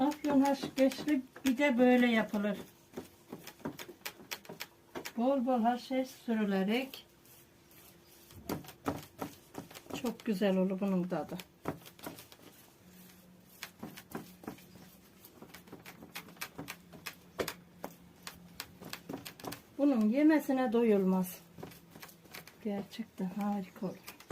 Afyon haşkeşli bir de böyle yapılır. Bol bol haşhaş sürülerek çok güzel olur bunun tadı. Bunun yemesine doyulmaz. Gerçekten harika olur.